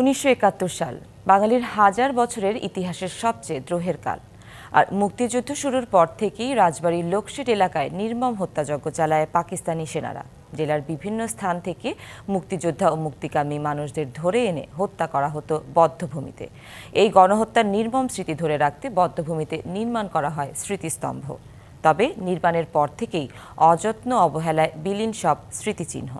উনিশশো একাত্তর সাল, বাঙালির হাজার বছরের ইতিহাসের সবচেয়ে দ্রোহের কাল। আর মুক্তিযুদ্ধ শুরুর পর থেকেই রাজবাড়ির লোকশিট এলাকায় নির্মম হত্যাযজ্ঞ চালায় পাকিস্তানি সেনারা। জেলার বিভিন্ন স্থান থেকে মুক্তিযোদ্ধা ও মুক্তিকামী মানুষদের ধরে এনে হত্যা করা হতো বদ্ধভূমিতে। এই গণহত্যার নির্মম স্মৃতি ধরে রাখতে বদ্ধভূমিতে নির্মাণ করা হয় স্মৃতিস্তম্ভ। তবে নির্মাণের পর থেকেই অযত্ন অবহেলায় বিলীন সব স্মৃতিচিহ্ন।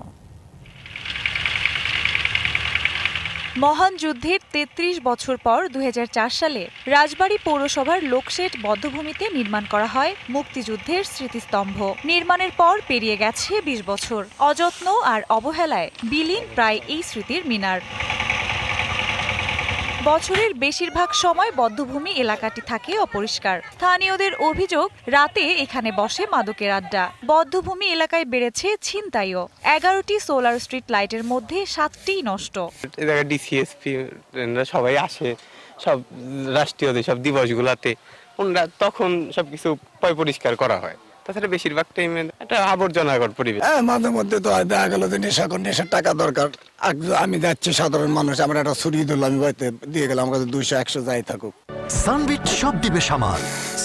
মহান যুদ্ধের ৩৩ বছর পর দু হাজার চার সালে রাজবাড়ী পৌরসভার লোকশেট বদ্ধভূমিতে নির্মাণ করা হয় মুক্তিযুদ্ধের স্মৃতিস্তম্ভ। নির্মাণের পর পেরিয়ে গেছে ২০ বছর। অযত্ন আর অবহেলায় বিলীন প্রায় এই স্মৃতির মিনার। বছরের বেশিরভাগ সময় বদ্ধভূমি এলাকাটি থাকে অপরিষ্কার। স্থানীয়দের অভিযোগ, রাতে এখানে বসে মাদকের আড্ডা। বদ্ধভূমি এলাকায় বেড়েছে ছিনতাইও। এগারোটি সোলার স্ট্রিট লাইটের মধ্যে সাতটিই নষ্ট। ডিসিএসপি সবাই আসে, সব রাষ্ট্রীয় সব দিবসগুলোতে তখন সবকিছু পয় পরিষ্কার করা হয়। তাছাড়া বেশিরভাগ টাইমে একটা আবর্জনাকর পরিবেশ। হ্যাঁ মাঝে মধ্যে তো হয় দেখা গেল যে নেশা করে নেশার টাকা দরকার। আমি যাচ্ছি সাধারণ মানুষ আমার একটা ছুরি দিল আমি বাড়িতে দিয়ে গেলাম আমার কাছে দুইশো একশো যাই থাকুক। সানবিট সব দিবে সামাল।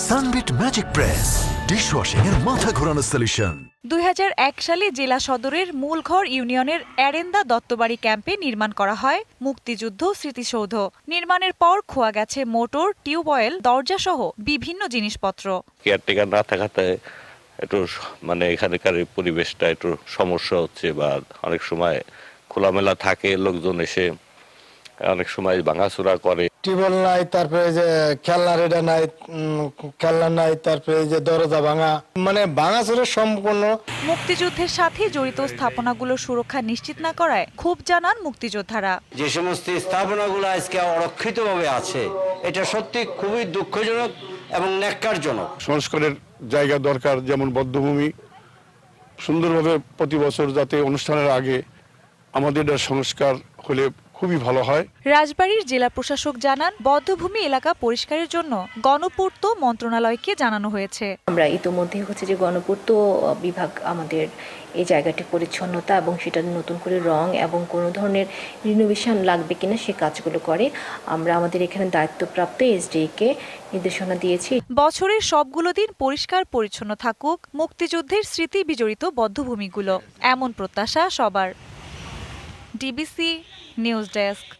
সানবিট ম্যাজিক প্রেস ডিশওয়াশিং এর মাথা ঘোরানো সলিউশন দুই হাজার এক সালে জেলা সদরের মূলঘর ইউনিয়নের এরেন্দা দত্তবাড়ি ক্যাম্পে নির্মাণ করা হয় মুক্তিযুদ্ধ স্মৃতিসৌধ। নির্মাণের পর খোয়া গেছে মোটর টিউবওয়েল দরজাসহ বিভিন্ন জিনিসপত্র। কেয়ারটেকার না থাকাতে একটু মানে এখানকার পরিবেশটা একটু সমস্যা হচ্ছে বা অনেক সময় খোলামেলা থাকে লোকজন এসে অনেক সময় ভাঙাচোরা করে। টিউবওয়েল নাই তারপরে যে খেলনার এটা নাই খেলনা নাই তারপরে যে দরজা ভাঙা। মানে ভাঙা চোরের সম্পূর্ণ। মুক্তিযুদ্ধের সাথে জড়িত স্থাপনাগুলোর সুরক্ষা নিশ্চিত না করায় ক্ষোভ জানান মুক্তিযোদ্ধারা। যে সমস্ত স্থাপনাগুলো আজকে অরক্ষিতভাবে আছে এটা সত্যি খুবই দুঃখজনক। এবং ন্যাক্কারজনক। সংস্কারের জায়গা দরকার, যেমন বদ্ধভূমি। সুন্দরভাবে প্রতি বছর যাতে অনুষ্ঠানের আগে আমাদের সংস্কার হলে খুবই ভালো হয়। রাজবাড়ীর জেলা প্রশাসক জানান বদ্ধভূমি এলাকা পরিষ্কারের জন্য গণপূর্ত মন্ত্রণালয়কে জানানো হয়েছে। আমরা ইতোমধ্যে হচ্ছে যে গণপূর্ত বিভাগ আমাদের এই জায়গাটি পরিচ্ছন্নতা এবং সেটা নতুন করে রং এবং কোনো ধরনের রিনোভেশন লাগবে কিনা সে কাজগুলো করে। আমরা আমাদের এখানে দায়িত্বপ্রাপ্ত এসডিকে নির্দেশনা দিয়েছি। বছরের সবগুলো দিন পরিষ্কার পরিচ্ছন্ন থাকুক মুক্তিযুদ্ধের স্মৃতি বিজড়িত বদ্ধভূমিগুলো। এমন প্রত্যাশা সবার। DBC News Desk.